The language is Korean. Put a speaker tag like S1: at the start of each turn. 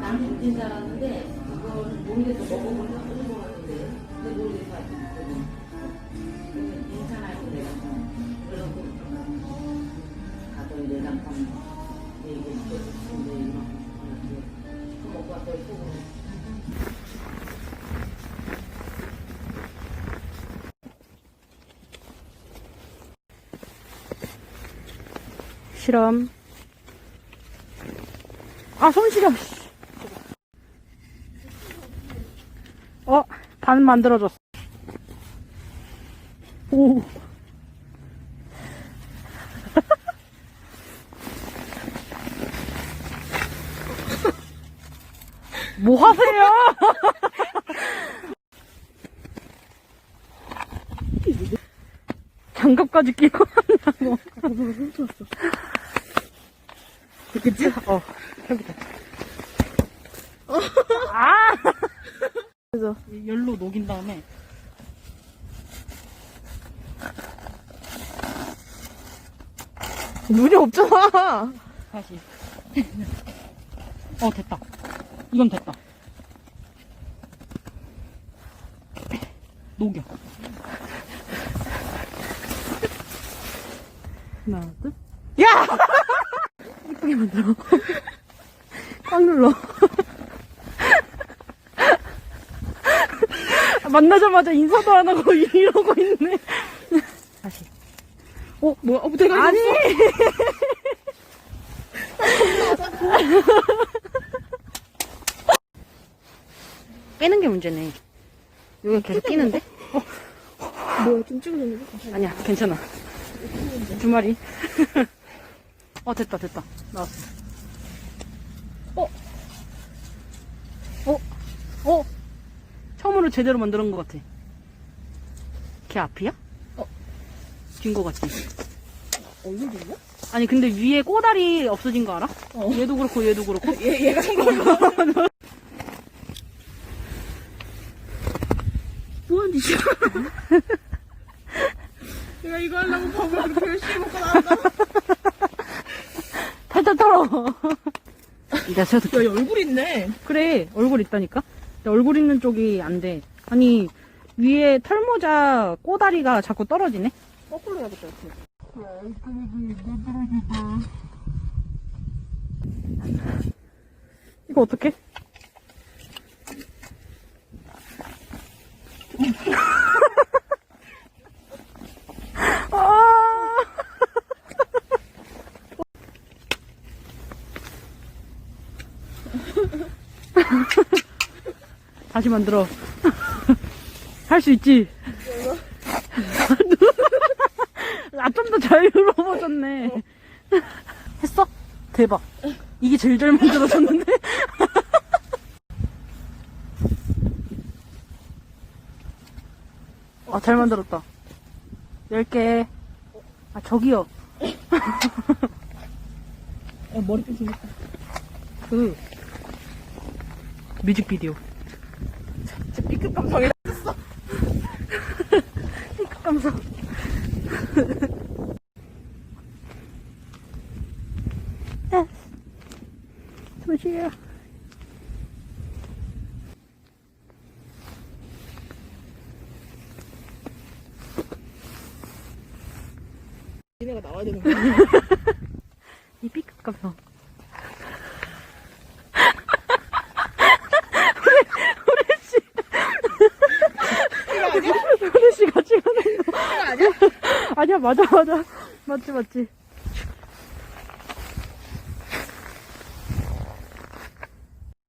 S1: 나는 웃긴 줄 알았는데 그걸 모르겠어. 먹어보니까 그런 거 같은데. 근데 모르겠어. 아직 그래서 괜찮아요 내가. 그러고 가서 이제 남편 얘기했어. 근데 이만큼 그 먹고 왔더니 속으로
S2: 실험. 아, 손 시려. 씨. 어, 반 만들어졌어. 오. 뭐 하세요? 장갑까지 끼고 한다고. 그치? 어, 해보자. 아! 그래서 열로 녹인 다음에
S3: 눈이 없잖아.
S2: 다시. 어, 됐다. 이건 됐다. 녹여. 하나, 둘.
S3: 야!
S2: 이쁘게 만들어. 꽉 눌러. 만나자마자 인사도 안 하고 이러고 있네. 다시.
S3: 어, 뭐야? 어, 내가
S2: 아니! 빼는 게 문제네. 여기 계속 끼는데?
S3: 뭐야? 좀 찍어줬는데?
S2: 아니야, 괜찮아. 두 마리. 어, 됐다, 됐다. 나왔어. 어? 어? 어? 처음으로 제대로 만들은 것 같아. 걔 앞이야?
S3: 어.
S2: 뛴것 같지?
S3: 얼굴 있나?
S2: 아니, 근데 위에 꼬다리 없어진 거 알아?
S3: 어.
S2: 얘도 그렇고, 얘도 그렇고.
S3: 얘, 얘가 한 거야. 뭐하는 짓이야? 이거 하려고 밥을 그렇게 열심히 먹고 나왔다.
S2: 탈탈 털어. 내가 세워둘게.
S3: 야, 얘 얼굴 있네.
S2: 그래, 얼굴 있다니까? 근데 얼굴 있는 쪽이 안 돼. 아니, 위에 털모자 꼬다리가 자꾸 떨어지네?
S3: 거꾸로 해야겠다, 이렇게.
S2: 이거 어떡해? 아! 다시 만들어. 할 수 있지? 아, 좀 더 자유로워졌네. 했어? 대박. 이게 제일 잘 만들어졌는데? 아, 잘 만들었다. 10개. 아, 저기요.
S3: 야, 머리핀 생겼다.
S2: 그, 뮤직비디오.
S3: 진짜 B급 감성이다.
S2: 감성. 숨 쉬어.
S3: 니네가 나와야 되는 거야.
S2: 이 B급 감성. 후레쉬 같이 가는 거.
S3: 아니야?
S2: 아니야, 맞아, 맞아. 맞지, 맞지.